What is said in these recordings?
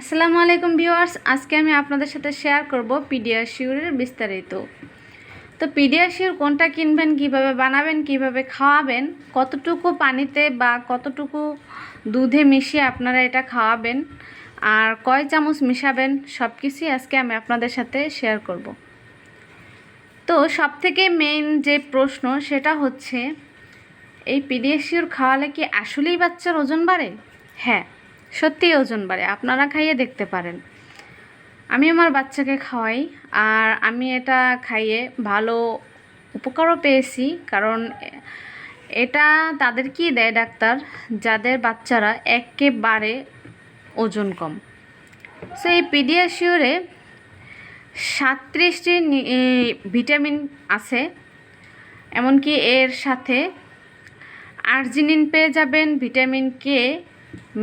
আসসালামু আলাইকুম ভিউয়ার্স, আজকে আমি আপনাদের সাথে শেয়ার করব পিডিয়াশিওরের বিস্তারিত। তো পিডিয়াশিওর কোনটা কিনবেন, কীভাবে বানাবেন, কীভাবে খাওয়াবেন, কতটুকু পানিতে বা কতটুকু দুধে মিশিয়ে আপনারা এটা খাওয়াবেন আর কয় চামচ মিশাবেন সব কিছুই আজকে আমি আপনাদের সাথে শেয়ার করব। তো সব থেকে মেইন যে প্রশ্ন সেটা হচ্ছে, এই পিডিয়াশিওর খাওয়ালে কি আসলেই বাচ্চার ওজন বাড়ে? হ্যাঁ সত্যিই ওজন বাড়ে, আপনারা খাইয়ে দেখতে পারেন। আমি আমার বাচ্চাকে খাওয়াই, আর আমি এটা খাইয়ে ভালো উপকারও পেয়েছি, কারণ এটা তাদের কি দেয় ডাক্তার? যাদের বাচ্চারা একেবারে ওজন কম। সো এই পিডিয়াশিওরে সাতত্রিশটি ভিটামিন আছে, এমনকি এর সাথে আর্জিনিন পেয়ে যাবেন, ভিটামিন কে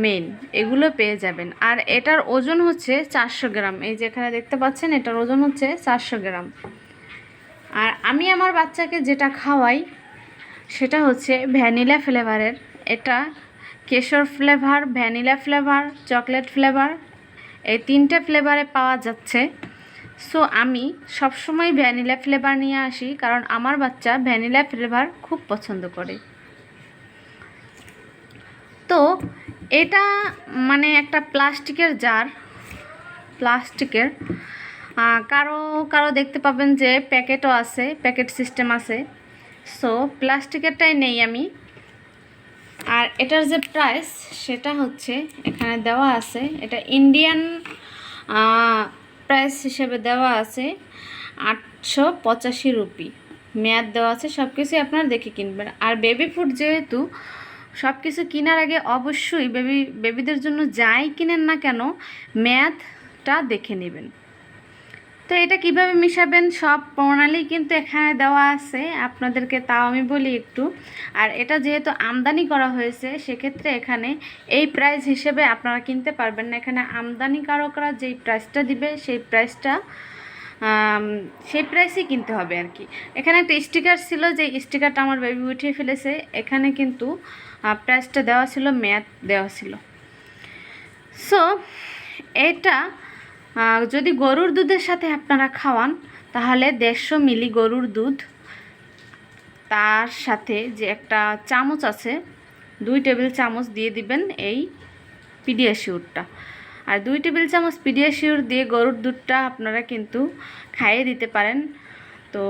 মেন এগুলো পেয়ে যাবেন। আর এটার ওজন হচ্ছে চারশো গ্রাম। এই যেখানে দেখতে পাচ্ছেন, এটার ওজন হচ্ছে চারশো গ্রাম। আর আমি আমার বাচ্চাকে যেটা খাওয়াই, সেটা হচ্ছে ভ্যানিলা ফ্লেভারের। এটা কেশর flavour, vanilla flavour, chocolate flavour, এই তিনটে ফ্লেভারে পাওয়া যাচ্ছে। সো আমি সবসময় ভ্যানিলা ফ্লেভার নিয়ে আসি, কারণ আমার বাচ্চা ভ্যানিলা ফ্লেভার খুব পছন্দ করে। তো এটা মানে একটা প্লাস্টিকের জার, প্লাস্টিকের। কারও কারও দেখতে পাবেন যে প্যাকেটও আছে, প্যাকেট সিস্টেম আছে। সো, প্লাস্টিকেরটাই নেই আমি। আর এটার যে প্রাইস, সেটা হচ্ছে এখানে দেওয়া আছে, এটা ইন্ডিয়ান প্রাইস হিসেবে দেওয়া আছে আটশো পঁচাশি রুপি। মেয়াদ দেওয়া আছে সব কিছুই আপনারা দেখে কিনবেন। আর বেবি ফুড যেহেতু সব কিছু কেনার আগে অবশ্যই বেবি, বেবিদের জন্য যাই কিনেন না কেন, মেয়াদটা দেখে নেবেন। তো এটা কীভাবে মিশাবেন সব প্রণালী কিন্তু এখানে দেওয়া আছে, আপনাদেরকে তাও আমি বলি একটু। আর এটা যেহেতু আমদানি করা হয়েছে, সেক্ষেত্রে এখানে এই প্রাইস হিসেবে আপনারা কিনতে পারবেন না। এখানে আমদানিকারকরা যেই প্রাইসটা দিবে, সেই প্রাইসটা সেই প্রাইসেই কিনতে হবে আর কি। এখানে একটা স্টিকার ছিল যে স্টিকারটা আমার বেবি উঠিয়ে ফেলেছে। এখানে কিন্তু প্রাইসটা দেওয়া ছিল, মেয়াদ দেওয়া ছিল। সো এটা যদি গরুর দুধের সাথে আপনারা খাওয়ান, তাহলে দেড়শো মিলি গরুর দুধ, তার সাথে যে একটা চামচ আছে, দুই টেবিল চামচ দিয়ে দিবেন এই পিডিয়াশিউরটা আর দুই টেবিল চামচ পিডিয়াশিউর দিয়ে গরুর দুধটা আপনারা কিন্তু খাইয়ে দিতে পারেন। তো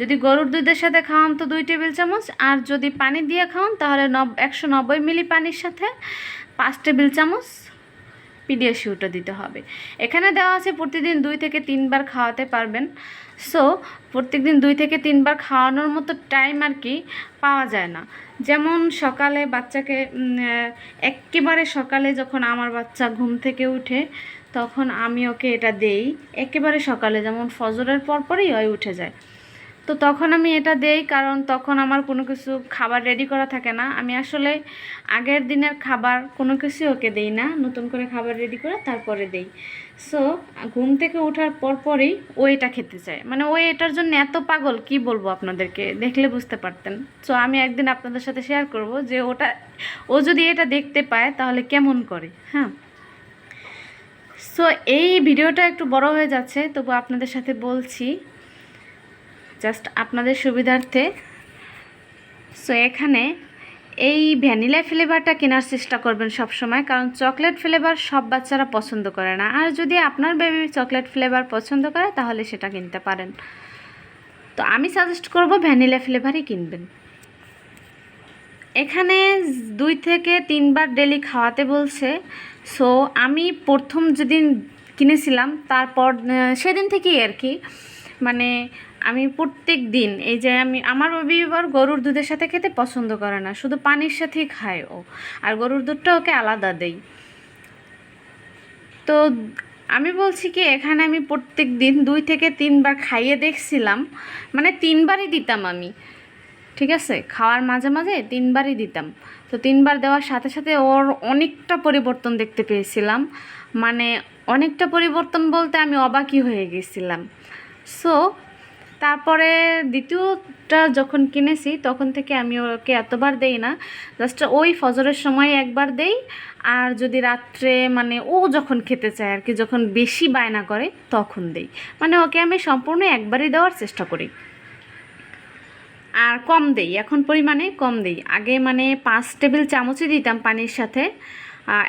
যদি গরুর দুধের সাথে খাওয়ান তো দুই টেবিল চামচ, আর যদি পানি দিয়ে খাওয়ান তাহলে নব একশো নব্বই মিলি পানির সাথে পাঁচ টেবিল চামচ পিডিয়াশিওরটা দিতে হবে। এখানে দেওয়া আছে প্রতিদিন দুই থেকে তিনবার খাওয়াতে পারবেন। সো, প্রত্যেকদিন দুই থেকে তিনবার খাওয়ানোর মতো টাইম আর কি পাওয়া যায় না। যেমন সকালে বাচ্চাকে একেবারে সকালে যখন আমার বাচ্চা ঘুম থেকে উঠে, তখন আমি ওকে এটা দেই। একেবারে সকালে, যেমন ফজরের পরপরই ওই উঠে যায়। তো তখন আমি এটা দেই কারণ তখন আমার কোনো কিছু খাবার রেডি করা থাকে না। আমি আসলে আগের দিনের খাবার কোনো কিছু ওকে দেই না। নতুন করে খাবার রেডি করে তারপরে দেই। সো ঘুম থেকে ওঠার পর পরেই ও এটা খেতে চায়। মানে ও এটার জন্য এত পাগল, কি বলব আপনাদেরকে? দেখলে বুঝতে পারতেন। সো আমি একদিন আপনাদের সাথে শেয়ার করব যে ওটা, ও যদি এটা দেখতে পায় তাহলে কেমন করে হ্যাঁ? সো এই ভিডিওটা একটু বড় হয়ে যাচ্ছে, তবু আপনাদের সাথে বলছি জাস্ট আপনাদের সুবিধার্থে। সো এখানে এই ভ্যানিলা ফ্লেভারটা কেনার চেষ্টা করবেন সব সময় কারণ চকলেট ফ্লেভার সব বাচ্চারা পছন্দ করে না। আর যদি আপনার বেবি চকলেট ফ্লেভার পছন্দ করে, তাহলে সেটা কিনতে পারেন। তো আমি সাজেস্ট করব ভ্যানিলা ফ্লেভারই কিনবেন। এখানে দুই থেকে তিনবার ডেলি খাওয়াতে বলছে। সো আমি প্রথম যেদিন কিনেছিলাম, তারপর সেদিন থেকেই আর কি মানে আমি প্রত্যেক দিন, এই যে আমি, আমার এবার গরুর দুধের সাথে খেতে পছন্দ করে না, শুধু পানির সাথেই খায় ও। আর গরুর দুধটা ওকে আলাদা দেই। তো আমি বলছি কি, এখানে আমি প্রত্যেক দিন দুই থেকে তিনবার খাইয়ে দেখছিলাম মানে তিনবারই দিতাম আমি, ঠিক আছে? খাওয়ার মাঝে মাঝে তিনবারই দিতাম। তো তিনবার দেওয়ার সাথে সাথে ওর অনেকটা পরিবর্তন দেখতে পেয়েছিলাম মানে অনেকটা পরিবর্তন বলতে আমি অবাকই হয়ে গেছিলাম। সো তারপরে দ্বিতীয়টা যখন কিনেছি, তখন থেকে আমি ওকে এতবার দেই না। জাস্ট ওই ফজরের সময় একবার দেই, আর যদি রাত্রে মানে ও যখন খেতে চায় আর কি, যখন বেশি বায়না করে, তখন দেই। মানে ওকে আমি সম্পূর্ণ একবারই দেওয়ার চেষ্টা করি। আর কম দেই, এখন পরিমাণে কম দেই। আগে মানে পাঁচ টেবিল চামচই দিতাম পানির সাথে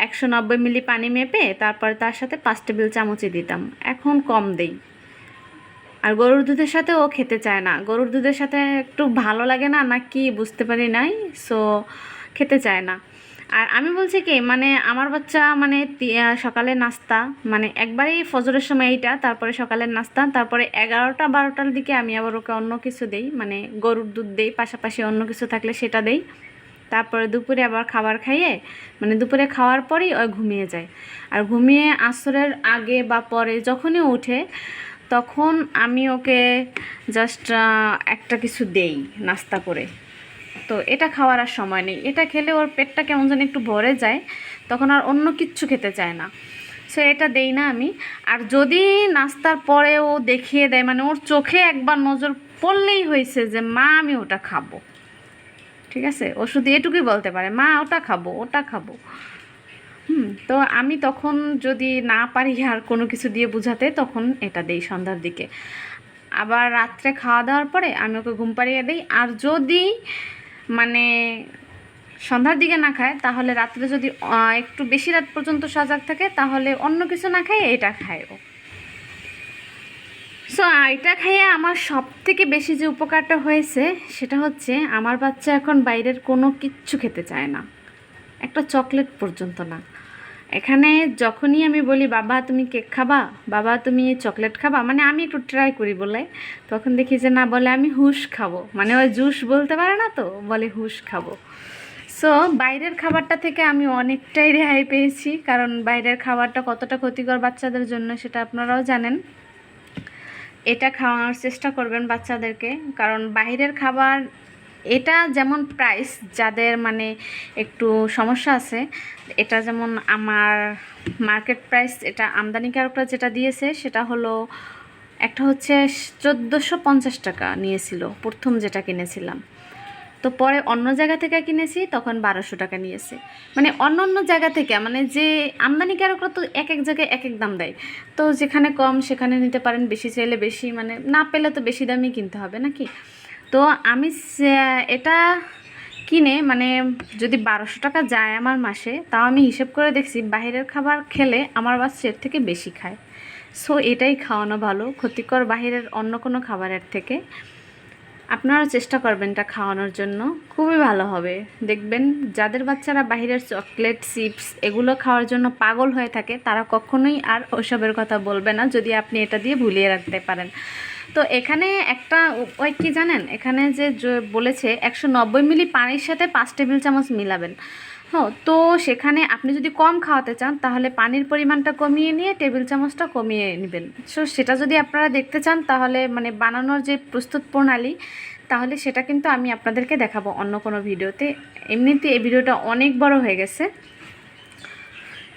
একশো নব্বই মিলি পানি মেপে, তারপর তার সাথে পাঁচ টেবিল চামচই দিতাম। এখন কম দেই। আর গরুর দুধের সাথে ও খেতে চায় না। গরুর দুধের সাথে একটু ভালো লাগে না না কি বুঝতে পারি নাই সো খেতে চায় না। আর আমি বলছি কি মানে আমার বাচ্চা মানে সকালে নাস্তা মানে একবারেই ফজরের সময় এইটা, তারপরে সকালের নাস্তা, তারপরে এগারোটা, বারোটার দিকে আমি আবার ওকে অন্য কিছু দেই মানে গরুর দুধ দেই, পাশাপাশি অন্য কিছু থাকলে সেটা দেই। তারপরে দুপুরে আবার খাবার খাইয়ে মানে দুপুরে খাওয়ার পরেই ও ঘুমিয়ে যায়। আর ঘুমিয়ে আসরের আগে বা পরে যখনই ওঠে তখন আমি ওকে জাস্ট একটা কিছু দেই নাস্তা করে। তো এটা খাওয়ার আর সময় নেই। এটা খেলে ওর পেটটা কেমন যেন একটু ভরে যায়, তখন আর অন্য কিচ্ছু খেতে চায় না। সো এটা দেই না আমি। আর যদি নাস্তার পরে ও দেখিয়ে দেয় মানে ওর চোখে একবার নজর পড়লেই হয়েছে যে, মা, আমি ওটা খাব। ঠিক আছে? ও শুধু এটুকুই বলতে পারে, মা, ওটা খাব ওটা খাব। হুম, তো আমি তখন যদি না পারি আর কোনো কিছু দিয়ে বুঝাতে, তখন এটা দেই সন্ধ্যার দিকে। আবার রাত্রে খাওয়া দাওয়ার পরে আমি ওকে ঘুম পাড়িয়ে দিই। আর যদি মানে সন্ধ্যার দিকে না খায়, তাহলে রাত্রে যদি একটু বেশি রাত পর্যন্ত সজাগ থাকে, তাহলে অন্য কিছু না খায় এটা খায় ও। সো এটা খাইয়ে আমার সব থেকে বেশি যে উপকারটা হয়েছে, সেটা হচ্ছে আমার বাচ্চা এখন বাইরের কোনো কিচ্ছু খেতে চায় না। একটা চকলেট পর্যন্ত না। এখানে যখনই আমি বলি, বাবা, তুমি কেক খাবা? বাবা, তুমি চকলেট খাবা? মানে আমি একটু ট্রাই করি বলে। তখন দেখি যে, না, বলে, আমি হুশ খাব। মানে ওই জুস বলতে পারে না তো, বলে হুশ খাব। সো বাইরের খাবারটা থেকে আমি অনেকটাই রেহাই পেয়েছি, কারণ বাইরের খাবারটা কতটা ক্ষতিকর বাচ্চাদের জন্য সেটা আপনারাও জানেন। এটা খাওয়ানোর চেষ্টা করবেন বাচ্চাদেরকে, কারণ বাইরের খাবার এটা যেমন প্রাইস যাদের মানে একটু সমস্যা আছে, এটা যেমন আমার মার্কেট প্রাইস এটা আমদানিকারকরা যেটা দিয়েছে, সেটা হলো একটা হচ্ছে চোদ্দোশো পঞ্চাশ টাকা নিয়েছিল, প্রথম যেটা কিনেছিলাম। তো পরে অন্য জায়গা থেকে কিনেছি, তখন বারোশো টাকা নিয়েছে। মানে অন্য অন্য জায়গা থেকে মানে যে আমদানিকারকরা তো এক এক জায়গায় এক এক দাম দেয়। তো যেখানে কম, সেখানে নিতে পারেন, বেশি চাইলে বেশি মানে না পেলে তো বেশি দামই কিনতে হবে, নাকি? তো আমি এটা কিনে মানে যদি বারোশো টাকা যায় আমার মাসে, তাও আমি হিসেব করে দেখছি বাইরের খাবার খেলে আমার বাচ্চা এর থেকে বেশি খায়। সো এটাই খাওয়ানো ভালো, ক্ষতিকর বাইরের অন্য কোনো খাবারের থেকে। আপনারা চেষ্টা করবেন এটা খাওয়ানোর জন্য, খুবই ভালো হবে। দেখবেন যাদের বাচ্চারা বাইরের চকলেট, চিপস এগুলো খাওয়ার জন্য পাগল হয়ে থাকে, তারা কখনোই আর ওসবের কথা বলবে না, যদি আপনি এটা দিয়ে ভুলিয়ে রাখতে পারেন। তো এখানে একটা ওই কি জানেন? এখানে যে বলেছে একশো নব্বই মিলি পানির সাথে পাঁচ টেবিল চামচ মিলাবেন। হ্যাঁ তো সেখানে আপনি যদি কম খাওয়াতে চান, তাহলে পানির পরিমাণটা কমিয়ে নিয়ে টেবিল চামচটা কমিয়ে নেবেন। সো সেটা যদি আপনারা দেখতে চান, তাহলে মানে বানানোর যে প্রস্তুত প্রণালী, তাহলে সেটা কিন্তু আমি আপনাদেরকে দেখাবো অন্য কোনো ভিডিওতে। এমনিতে এই ভিডিওটা অনেক বড় হয়ে গেছে।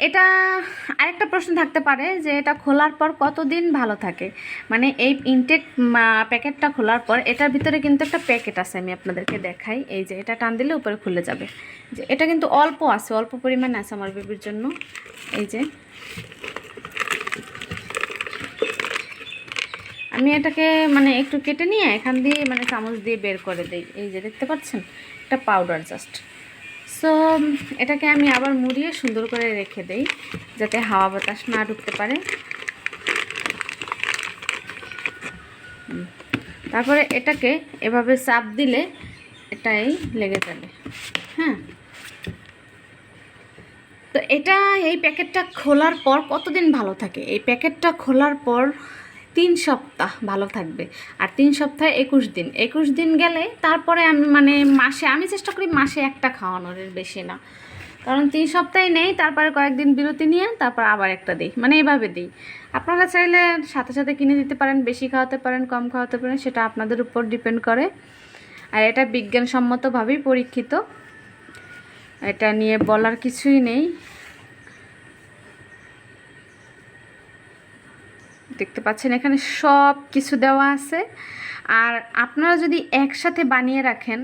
এটা আরেকটা প্রশ্ন থাকতে পারে যে এটা খোলার পর কতদিন ভালো থাকে? মানে এই ইনটেক প্যাকেটটা খোলার পর এটার ভিতরে কিন্তু একটা প্যাকেট আছে আমি আপনাদেরকে দেখাই। এই যে এটা টান দিলে উপরে খুলে যাবে। যে এটা কিন্তু অল্প আছে, অল্প পরিমাণে আছে আমার বেবির জন্য। এই যে। আমি এটাকে মানে একটু কেটে নিয়ে এখান দিয়ে মানে চামচ দিয়ে বের করে দিই। এই যে দেখতে পাচ্ছেন? এটা পাউডার জাস্ট সো এটাকে আমি আবার মুড়িয়ে সুন্দর করে রেখে দেই, যাতে হাওয়া বাতাস না ঢুকতে পারে। তারপরে এটাকে এভাবে চাপ দিলে এটাই লেগে যাবে। হ্যাঁ। তো এটা এই প্যাকেটটা খোলার পর কতদিন ভালো থাকে? এই প্যাকেটটা খোলার পর তিন সপ্তাহ ভালো থাকবে। আর তিন সপ্তাহে একুশ দিন। একুশ দিন গেলে তারপরে আমি মানে মাসে, আমি চেষ্টা করি মাসে একটা খাওয়ানোর বেশি না। কারণ তিন সপ্তাহে নেই, তারপরে কয়েকদিন বিরতি নিয়ে তারপর আবার একটা দিই। মানে এইভাবে দিই। আপনারা চাইলে সাথে সাথে কিনে দিতে পারেন, বেশি খাওয়াতে পারেন, কম খাওয়াতে পারেন, সেটা আপনাদের উপর ডিপেন্ড করে। আর এটা বিজ্ঞানসম্মতভাবেই পরীক্ষিত। এটা নিয়ে বলার কিছুই নেই। দেখতে পাচ্ছেন, এখানে সব কিছু দেওয়া আছে। আর আপনারা যদি একসাথে বানিয়ে রাখেন,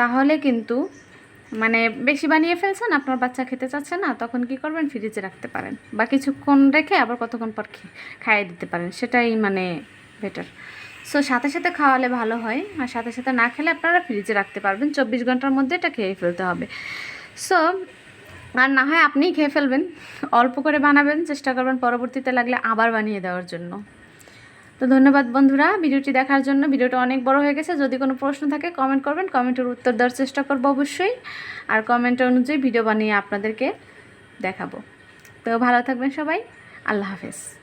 তাহলে কিন্তু মানে বেশি বানিয়ে ফেলছেন, আপনার বাচ্চা খেতে চাচ্ছে না, তখন কি করবেন? ফ্রিজে রাখতে পারেন। বা কিছুক্ষণ রেখে আবার কতক্ষণ পর খাইয়ে দিতে পারেন, সেটাই মানে বেটার সো সাথে সাথে খাওয়ালে ভালো হয়, আর সাথে সাথে না খেলে আপনারা ফ্রিজে রাখতে পারবেন। চব্বিশ ঘণ্টার মধ্যে এটা খেয়ে ফেলতে হবে। সো আর না হয় আপনিই খেয়ে ফেলবেন। অল্প করে বানাবেন, চেষ্টা করবেন পরবর্তীতে লাগলে আবার বানিয়ে দেওয়ার জন্য। তো ধন্যবাদ বন্ধুরা ভিডিওটি দেখার জন্য। ভিডিওটা অনেক বড় হয়ে গেছে। যদি কোনো প্রশ্ন থাকে কমেন্ট করবেন কমেন্টের উত্তর দেওয়ার চেষ্টা করব অবশ্যই। আর কমেন্ট অনুযায়ী ভিডিও বানিয়ে আপনাদেরকে দেখাবো। তো ভালো থাকবেন সবাই। আল্লাহ হাফেজ।